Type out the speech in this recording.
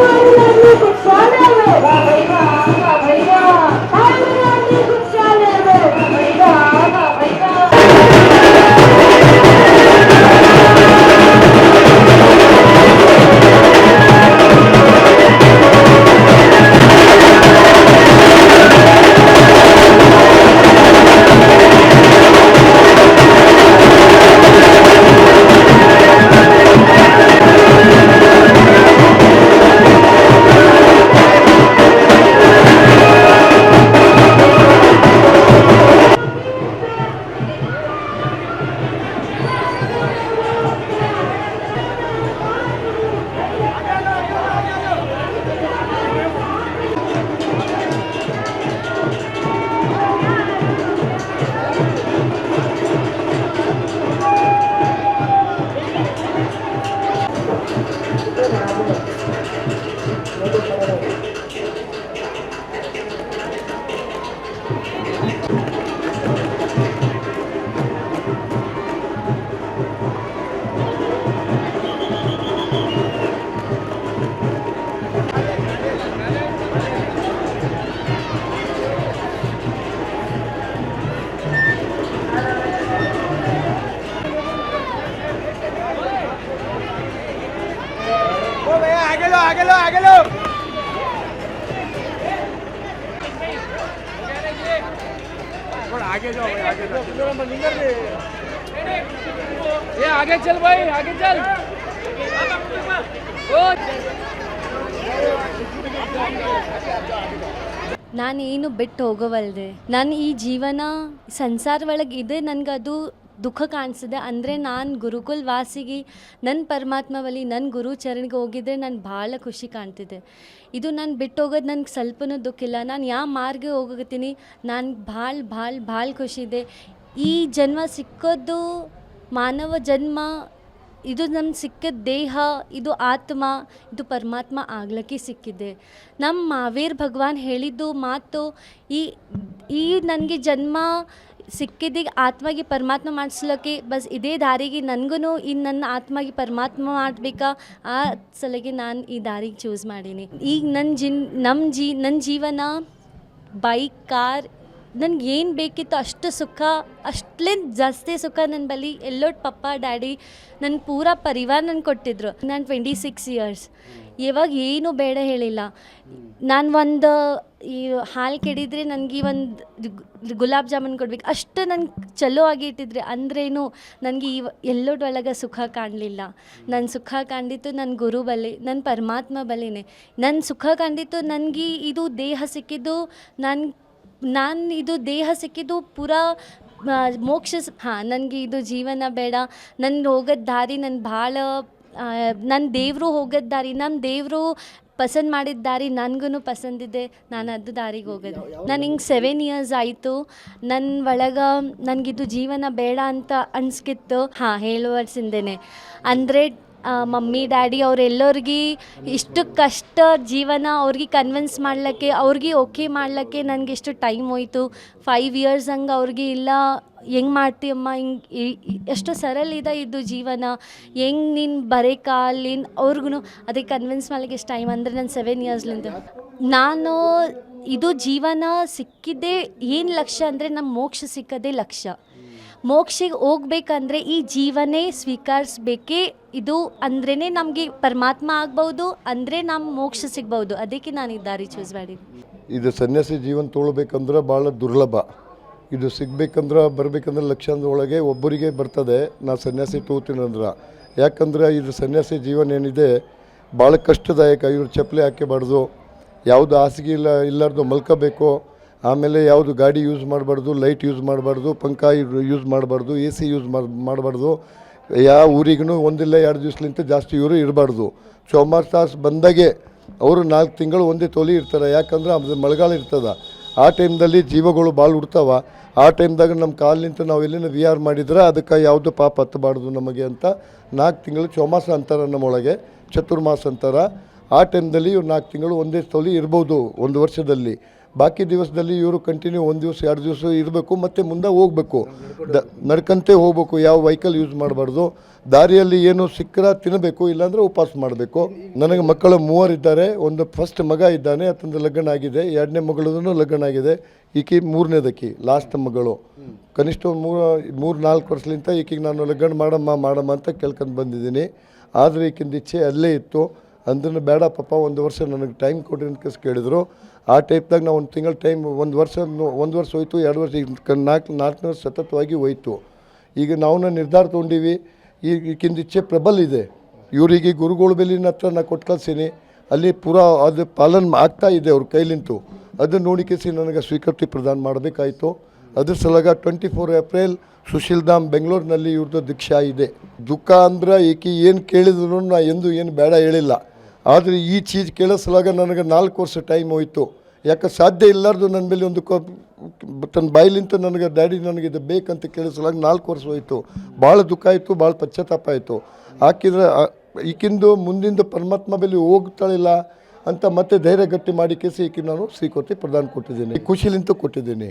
Ой, я не хочу! ಆಗಲೋ ಆಗಲೋ आगे जाओ भाई आगे ये आगे चल भाई आगे चल ನಾನು ಏನು ಬಿಟ್ಟು ಹೋಗವಲ್ದೆ. ನಾನು ಈ ಜೀವನ ಸಂಸಾರ ಒಳಗೆ ಇದೆ ನನಗದು ದುಃಖ ಕಾಣಿಸಿದೆ. ಅಂದರೆ ನಾನು ಗುರುಕುಲ್ ವಾಸಿಗೆ ನನ್ನ ಪರಮಾತ್ಮ ಬಳಿ ನನ್ನ ಗುರು ಚರಣಿಗೆ ಹೋಗಿದ್ರೆ ನಾನು ಭಾಳ ಖುಷಿ ಕಾಣ್ತಿದೆ ಇದು ನಾನು ಬಿಟ್ಟು ಹೋಗೋದು ನನಗೆ ಸ್ವಲ್ಪನೂ ದುಃಖ ಇಲ್ಲ. ನಾನು ಯಾವ ಮಾರ್ಗ ಹೋಗತ್ತೀನಿ ನಾನು ಭಾಳ ಭಾಳ ಭಾಳ ಖುಷಿ ಇದೆ. ಈ ಜನ್ಮ ಸಿಕ್ಕೋದು ಮಾನವ ಜನ್ಮ, ಇದು ನಮ್ಮ ಸಿಕ್ಕಿದ ದೇಹ, ಇದು ಆತ್ಮ, ಇದು ಪರಮಾತ್ಮ ಆಗ್ಲಿಕ್ಕೆ ಸಿಕ್ಕಿದೆ. ನಮ್ಮ ಮಾವೇರ್ ಭಗವಾನ್ ಹೇಳಿದ್ದು ಮಾತು, ಈ ಈ ನನಗೆ ಜನ್ಮ ಸಿಕ್ಕಿದ್ದೀಗ ಆತ್ಮಗೆ ಪರಮಾತ್ಮ ಮಾಡಿಸ್ಲಕ್ಕೆ ಬಸ್ ಇದೇ ದಾರಿಗೆ ನನಗೂ ಇನ್ನು ನನ್ನ ಆತ್ಮಗೆ ಪರಮಾತ್ಮ ಮಾಡ್ಬೇಕಾ? ಆ ಸಲಗೆ ನಾನು ಈ ದಾರಿಗೆ ಚೂಸ್ ಮಾಡೀನಿ. ಈಗ ನನ್ನ ಜಿನ್ ನಮ್ಮ ಜೀ ನನ್ನ ಜೀವನ ಬೈಕ್ ಕಾರ್ ನನಗೆ ಏನು ಬೇಕಿತ್ತು ಅಷ್ಟು ಸುಖ ಅಷ್ಟಲೇ ಜಾಸ್ತಿ ಸುಖ ನನ್ನ ಬಳಿ. ಎಲ್ಲೋಟ್ ಪಪ್ಪ, ಡ್ಯಾಡಿ ನನ್ನ ಪೂರ ಪರಿವಾರ ನನ್ಗೆ ಕೊಟ್ಟಿದ್ರು. ನಾನು ಟ್ವೆಂಟಿ ಸಿಕ್ಸ್ ಇಯರ್ಸ್ ಇವಾಗ ಏನು ಬೇಡ ಹೇಳಿಲ್ಲ. ನಾನು ಒಂದು ಈ ಹಾಲು ಕೆಡಿದ್ರೆ ನನಗೆ ಒಂದು ಗುಲಾಬ್ ಜಾಮೂನ್ ಕೊಡ್ಬೇಕು. ಅಷ್ಟು ನನಗೆ ಚಲೋ ಆಗಿ ಇಟ್ಟಿದ್ರೆ ಅಂದ್ರೇನು ನನಗೆ ಈ ಎಲ್ಲೊಡೊಳಗೆ ಸುಖ ಕಾಣಲಿಲ್ಲ. ನನ್ನ ಸುಖ ಕಂಡಿತ್ತು ನನ್ನ ಗುರು ಬಲಿ ನನ್ನ ಪರಮಾತ್ಮ ಬಲಿನೇ. ನನ್ನ ಸುಖ ಕಂಡಿತ್ತು ನನಗೆ ಇದು ದೇಹ ಸಿಕ್ಕಿದ್ದು, ನಾನು ನಾನು ಇದು ದೇಹ ಸಿಕ್ಕಿದ್ದು ಪೂರಾ ಮೋಕ್ಷ ಹಾಂ, ನನಗೆ ಇದು ಜೀವನ ಬೇಡ. ನನ್ನ ಹೋಗೋದು ದಾರಿ ನನ್ನ ಭಾಳ ನನ್ನ ದೇವರು ಹೋಗೋದು ದಾರಿ ನಮ್ಮ ದೇವರು ಪಸಂದ್ ಮಾಡಿದ ದಾರಿ ನನಗೂ ಪಸಂದಿದೆ ನಾನು ಅದು ದಾರಿಗೆ ಹೋಗೋದು. ನಾನು ಹಿಂಗೆ ಸೆವೆನ್ ಇಯರ್ಸ್ ಆಯಿತು. ನನ್ನ ಒಳಗೆ ನನಗಿದು ಜೀವನ ಬೇಡ ಅಂತ ಅನ್ಸ್ಕಿತ್ತು. ಹಾಂ ಹೇಳುವರ್ಸಿಂದೇನೆ ಅಂದರೆ ಮಮ್ಮಿ, ಡ್ಯಾಡಿ ಅವರೆಲ್ಲರಿಗೆ ಇಷ್ಟು ಕಷ್ಟ ಜೀವನ ಅವ್ರಿಗೆ ಕನ್ವಿನ್ಸ್ ಮಾಡ್ಲಿಕ್ಕೆ, ಅವ್ರಿಗೆ ಓಕೆ ಮಾಡ್ಲಿಕ್ಕೆ ನನಗೆ ಎಷ್ಟು ಟೈಮ್ ಹೋಯಿತು. ಫೈವ್ ಇಯರ್ಸ್ ಹಂಗೆ ಅವ್ರಿಗೆ ಇಲ್ಲ, ಹೆಂಗೆ ಮಾಡ್ತೀಯಮ್ಮ ಹಿಂಗೆ ಎಷ್ಟು ಸರಳ ಇದೆ ಇದು ಜೀವನ. ಹೆಂಗೆ ನಿನ್ನ ಬರೇ ಕಾಲಿನ ಅವ್ರಿಗೂ ಅದಕ್ಕೆ ಕನ್ವಿನ್ಸ್ ಮಾಡ್ಲಿಕ್ಕೆ ಎಷ್ಟು ಟೈಮ್ ಅಂದರೆ ನಾನು ಸೆವೆನ್ ಇಯರ್ಸ್ಲಿಂದ ನಾನು ಇದು ಜೀವನ ಸಿಕ್ಕಿದ್ದೇ ಏನು ಲಕ್ಷ್ಯ ಅಂದರೆ ನಮ್ಮ ಮೋಕ್ಷ ಸಿಕ್ಕದೇ ಲಕ್ಷ್ಯ. ಮೋಕ್ಷಿಗೆ ಹೋಗ್ಬೇಕಂದ್ರೆ ಈ ಜೀವನೇ ಸ್ವೀಕರಿಸ್ಬೇಕೇ ಇದು ಅಂದ್ರೇ ನಮಗೆ ಪರಮಾತ್ಮ ಆಗ್ಬೋದು, ಅಂದರೆ ನಮ್ಮ ಮೋಕ್ಷ ಸಿಗ್ಬೋದು. ಅದಕ್ಕೆ ನಾನು ಈ ದಾರಿ ಚೂಸ್ ಮಾಡಿದ್ದೀನಿ ಇದು ಸನ್ಯಾಸಿ ಜೀವನ ತೊಗೊಳ್ಬೇಕಂದ್ರೆ ಭಾಳ ದುರ್ಲಭ. ಇದು ಸಿಗ್ಬೇಕಂದ್ರೆ, ಬರಬೇಕಂದ್ರೆ ಲಕ್ಷಾಂತರ ಒಳಗೆ ಒಬ್ಬರಿಗೆ ಬರ್ತದೆ, ನಾ ಸನ್ಯಾಸಿ ಅಂದ್ರೆ. ಯಾಕಂದ್ರೆ ಇದು ಸನ್ಯಾಸಿ ಜೀವನ ಏನಿದೆ ಭಾಳ ಕಷ್ಟದಾಯಕ. ಇವ್ರು ಚಪ್ಪಲಿ ಹಾಕಬಾರ್ದು ಯಾವುದು ಹಾಸಿಗೆ ಇಲ್ಲ, ಇಲ್ಲಾರ್ದು ಮಲ್ಕೋಬೇಕು. ಆಮೇಲೆ ಯಾವುದು ಗಾಡಿ ಯೂಸ್ ಮಾಡಬಾರ್ದು, ಲೈಟ್ ಯೂಸ್ ಮಾಡಬಾರ್ದು, ಪಂಕ ಯೂಸ್ ಮಾಡಬಾರ್ದು, ಎ ಸಿ ಯೂಸ್ ಮಾಡಬಾರ್ದು. ಯಾವ ಊರಿಗೂ ಒಂದಿಲ್ಲ, ಎರಡು ದಿವ್ಸಲಿಂತ ಜಾಸ್ತಿ ಇವರು ಇರಬಾರ್ದು. ಸೋಮವಾರ ತಾಸು ಬಂದಾಗೆ ಅವರು ನಾಲ್ಕು ತಿಂಗಳು ಒಂದೇ ತೊಲಿ ಇರ್ತಾರೆ. ಯಾಕಂದ್ರೆ ಅದು ಮಳೆಗಾಲ ಇರ್ತದೆ. ಆ ಟೈಮ್ದಲ್ಲಿ ಜೀವಗಳು ಭಾಳ ಉಡ್ತಾವ. ಆ ಟೈಮ್ದಾಗ ನಮ್ಮ ಕಾಲಿನಿಂದ ನಾವು ಎಲ್ಲಿನ ಆರ್ ಮಾಡಿದ್ರೆ ಅದಕ್ಕೆ ಯಾವುದು ಪಾಪ ಹತ್ತಬಾರ್ದು ನಮಗೆ ಅಂತ ನಾಲ್ಕು ತಿಂಗಳು ಚೌಮಾಸ ಅಂತಾರೆ ನಮ್ಮೊಳಗೆ ಚತುರ್ಮಾಸ ಅಂತಾರೆ. ಆ ಟೈಮ್ದಲ್ಲಿ ಇವ್ರು ನಾಲ್ಕು ತಿಂಗಳು ಒಂದೇ ತೊಲಿ ಇರ್ಬೋದು ಒಂದು ವರ್ಷದಲ್ಲಿ. ಬಾಕಿ ದಿವಸದಲ್ಲಿ ಇವರು ಕಂಟಿನ್ಯೂ ಒಂದು ದಿವಸ, ಎರಡು ದಿವಸ ಇರಬೇಕು, ಮತ್ತು ಮುಂದೆ ಹೋಗಬೇಕು. ದ, ನಡ್ಕಂತೆ ಹೋಗಬೇಕು, ಯಾವ ವೆಹಿಕಲ್ ಯೂಸ್ ಮಾಡಬಾರ್ದು. ದಾರಿಯಲ್ಲಿ ಏನು ಸಿಕ್ಕರ ತಿನ್ನಬೇಕು ಇಲ್ಲಾಂದರೆ ಉಪವಾಸ ಮಾಡಬೇಕು. ನನಗೆ ಮಕ್ಕಳು ಮೂವರಿದ್ದಾರೆ, ಒಂದು ಫಸ್ಟ್ ಮಗ ಇದ್ದಾನೆ ಆತಂದು ಲಗ್ನ ಆಗಿದೆ, ಎರಡನೇ ಮಗಳದೂ ಲಗ್ನ ಆಗಿದೆ, ಈಕೆ ಮೂರನೇದಕ್ಕಿ ಲಾಸ್ಟ್ ಮಗಳು. ಕನಿಷ್ಠ ಮೂರು ಮೂರು ನಾಲ್ಕು ವರ್ಷಲಿಂದ ಈಕೆಗೆ ನಾನು ಲಗ್ನ ಮಾಡಮ್ಮ ಮಾಡಮ್ಮ ಅಂತ ಕೇಳ್ಕೊಂಡು ಬಂದಿದ್ದೀನಿ. ಆದರೆ ಈಕಿಂದ ಇಚ್ಛೆ ಅಲ್ಲೇ ಇತ್ತು. ಅಂದ್ರೂ ಬೇಡ ಪಾಪ, ಒಂದು ವರ್ಷ ನನಗೆ ಟೈಮ್ ಕೊಡಿ ಅಂತ ಕೇಸ್ ಕೇಳಿದ್ರು. ಆ ಟೈಪ್ದಾಗ ನಾವು ಒಂದು ತಿಂಗಳ ಟೈಮ್ ಒಂದು ವರ್ಷ ಒಂದು ವರ್ಷ ಹೋಯ್ತು, ಎರಡು ವರ್ಷ ಈಗ ನಾಲ್ಕು, ನಾಲ್ಕನೇ ವರ್ಷ ಸತತವಾಗಿ ಹೋಯ್ತು. ಈಗ ನಾವು ನಿರ್ಧಾರ ತೊಗೊಂಡೀವಿ ಈಗ ಈಗಿಂದ ಇಚ್ಛೆ ಪ್ರಬಲ್ ಇದೆ. ಇವರಿಗೆ ಗುರುಗಳ ಬೆಲಿನ ಹತ್ರ ನಾನು ಕೊಟ್ಟು ಕಳಿಸೀನಿ. ಅಲ್ಲಿ ಪೂರಾ ಅದು ಪಾಲನ್ ಆಗ್ತಾ ಇದೆ ಅವ್ರ ಕೈಲಿಂತು. ಅದನ್ನು ನೋಡಿಕೆಸಿ ನನಗೆ ಸ್ವೀಕೃತಿ ಪ್ರದಾನ ಮಾಡಬೇಕಾಯಿತು. ಅದ್ರ ಸಲಗ twenty four April Sushil Dham ಬೆಂಗಳೂರಿನಲ್ಲಿ ಇವ್ರದ್ದು ದೀಕ್ಷಾ ಇದೆ. ದುಃಖ ಅಂದ್ರೆ ಈಕೆ ಏನು ಕೇಳಿದ್ರು ನಾ ಎಂದು ಏನು ಬೇಡ ಹೇಳಿಲ್ಲ. ಆದರೆ ಈ ಚೀಜ್ ಕೇಳಿಸಲಾಗ ನನಗೆ ನಾಲ್ಕು ವರ್ಷ ಟೈಮ್ ಹೋಯಿತು. ಯಾಕೆ ಸಾಧ್ಯ ಇಲ್ಲಾರ್ದು ನನ್ನ ಮೇಲೆ ಒಂದು ಕೋ ತನ್ನ ಬಾಯಿಲಿಂತ ನನಗೆ, ಡ್ಯಾಡಿ, ನನಗೆ ಇದು ಬೇಕಂತ ಕೇಳಿಸಲಾಗ ನಾಲ್ಕು ವರ್ಷ ಹೋಯಿತು. ಭಾಳ ದುಃಖ ಆಯಿತು ಭಾಳ ಪಶ್ಚಾತ್ತಾಪ ಆಯಿತು. ಹಾಕಿದ್ರೆ ಈಕಿಂದು ಮುಂದಿಂದು ಪರಮಾತ್ಮ ಬೆಲೆ ಹೋಗ್ತಾಳಿಲ್ಲ ಅಂತ ಮತ್ತೆ ಧೈರ್ಯ ಗಟ್ಟಿ ಮಾಡಿ ಕೇಸಿ ಈಕೆ ನಾನು ಸ್ವೀಕೃತಿ ಪ್ರದಾನ ಕೊಟ್ಟಿದ್ದೀನಿ. ಖುಷಿಲಿಂತ ಕೊಟ್ಟಿದ್ದೀನಿ.